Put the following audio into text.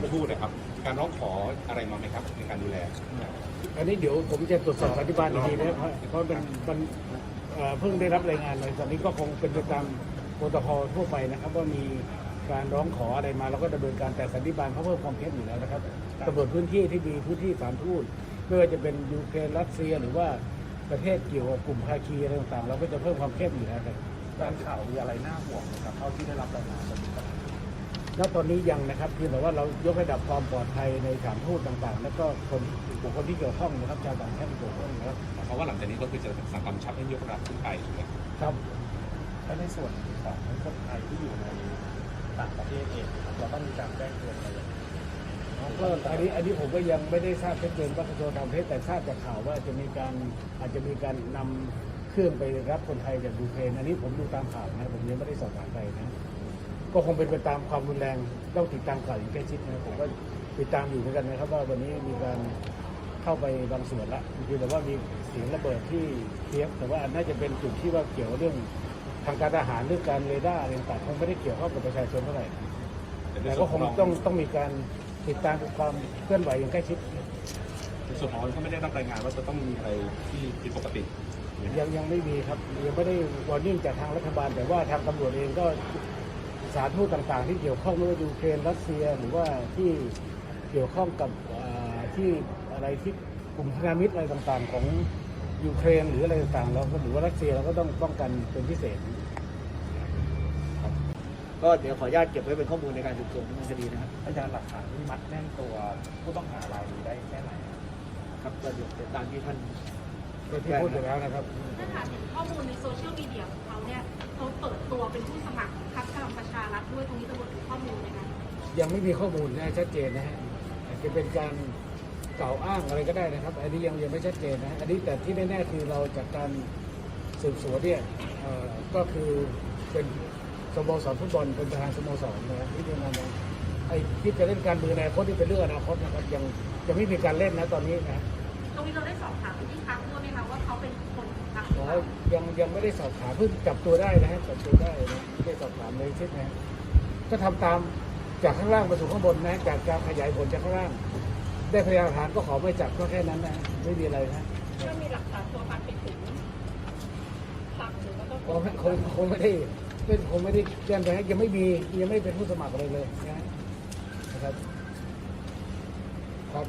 ารทูตนะครับ การร้องขออะไรมาไหมครับในการดูแล อันนี้เดี๋ยวผมจะตรวจสอบอธิบายอีกทีนะครับเพราะมันมันเอ่อเพิ่งได้รับรายงานเลยตอนนี้ก็คงเป็นไปตามโปรโตคอลทั่วไปนะครับว่ามีการร้องขออะไรมาเราก็ดำเนินการแต่สันติบาลเขาเพิ่มความเข้มอยู่แล้วนะครับตำรวจพื้นที่ที่มีพื้นที่สถานทูตไม่ว่าจะเป็นยูเครนรัสเซียหรือว่าประเทศเกี่ยวกับกลุ่มภาคีอะไรต่างๆ เราก็จะเพิ่มความเข้มอยู่แล้วครับ การข่าวมีอะไรน่าห่วงนะครับเท่าที่ได้รับรายงานจาก ณตอนนี้ยังนะครับเพียงแต่ว่าเรายกระดับความปลอดภัยในสถานทูตต่างๆ แล้วก็คนบุคคลที่เกี่ยวข้องนะครับชาวต่างชาติที่เกี่ยวข้องนะครับเพราะว่าหลังจากนี้ก็คือจะสั่งกำชับให้ยกระดับขึ้นไปถูกไหมครับและในส่วนของคนไทยที่อยู่ในต่างประเทศเองนะครับเราต้องมีการแจ้งเตือนอะไรอย่างไรก็อันนี้อันนี้ผมก็ยังไม่ได้ทราบชัดเจนว่ากระทรวงต่างประเทศแต่ทราบจากข่าวว่าจะมีการอาจจะมีการนำเครื่องไปรับคนไทยจากยูเครนอันนี้ผมดูตามข่าวนะผมยังไม่ได้สอบถามไปนะ ก็คงเป็นไปตามความรุนแรงต้องติดตามข่าวอย่างใกล้ชิดนะผมก็ติดตามอยู่เหมือนกันนะครับว่าวันนี้มีการเข้าไปบางส่วนละคือแต่ว่ามีเสียงระเบิดที่เทียบแต่ว่าน่าจะเป็นจุดที่ว่าเกี่ยวเรื่องทางการทหารเรื่องการเรดาร์อะไรต่างๆคงไม่ได้เกี่ยวข้องกับประชาชนเท่าไหร่แต่ก็คงต้องต้องมีการติดตามความเคลื่อนไหวอย่างใกล้ชิดในส่วนของเขาไม่ได้รับรายงานว่าจะต้องมีอะไรที่ผิดปกติ ยังยังไม่มีครับยังไม่ได้วอร์นิ่งจากทางรัฐบาล แต่ว่าทางตำรวจเองก็ สถารทูตต่างๆ ที่เกี่ยวข้องไม่ว่ายูเครนรัสเซียหรือว่าที่เกี่ยวข้องกับอ่าที่อะไรที่กลุ่มพันธมิตรอะไรต่างๆ ของยูเครนหรืออะไรต่างๆเราก็หรือว่ารัสเซียเราก็ต้องป้องกันเป็นพิเศษ ก็เดี๋ยวขออนุญาตเก็บไว้เป็นข้อมูลในการสืบสวนดำเนินคดีนะครับพยานหลักฐานที่มัดแน่นตัวผู้ต้องหารายนี้ได้แค่ไหนครับครับก็เดี๋ยวตามที่ท่านก็ ที่พูดไปแล้วนะครับถ้าถามถึงข้อมูลในโซเชียลมีเดียของเขาเนี่ยเขาเปิดตัวเป็นผู้สมัครพรรคพลังประชารัฐด้วยตรงนี้ตำรวจมีข้อมูลไหมคะยังไม่มีข้อมูลนะชัดเจนนะฮะอาจจะเป็นการกล่าวอ้างอะไรก็ได้นะครับ อันนี้ยังยังไม่ชัดเจนนะอันนี้แต่ที่แน่ๆคือเราจากการสืบสวนเนี่ยเอ่อก็คือเป็นสโมสรฟุตบอลเป็นประธานสโมสรนะครับที่ทำงานนะไอ้ที่จะเล่นการเมืองในอนาคตที่เป็นเรื่องอนาคตนะครับยังยังไม่มีการเล่นนะตอนนี้นะต รงนี้เราได้สอบถามไปที่พรรคด้วยไหมคะว่าเขาเป็นคนของพรรคหรืออ๋อเปล่ายังยังไม่ได้สอบถามเพิ่งจับตัวได้นะฮะจับตัวได้นะไม่ได้สอบถามเลยใช่ไหมก็ทำตามจากข้างล่างมาสู่ข้างบนนะจากการขยายผลจากข้างล่าง ได้พยานหลักฐานก็ขอไม่จับก็แค่นั้นนะไม่มีอะไรนะถ้ามีหลักฐานตัวพันไปถึงพรรคหรือว่าต้องคงคงคงไม่ได้ไม่คงไม่ได้แจ้งไปให้ยังไม่มียังไม่เป็นผู้สมัครอะไรเลยนะนะครับครับ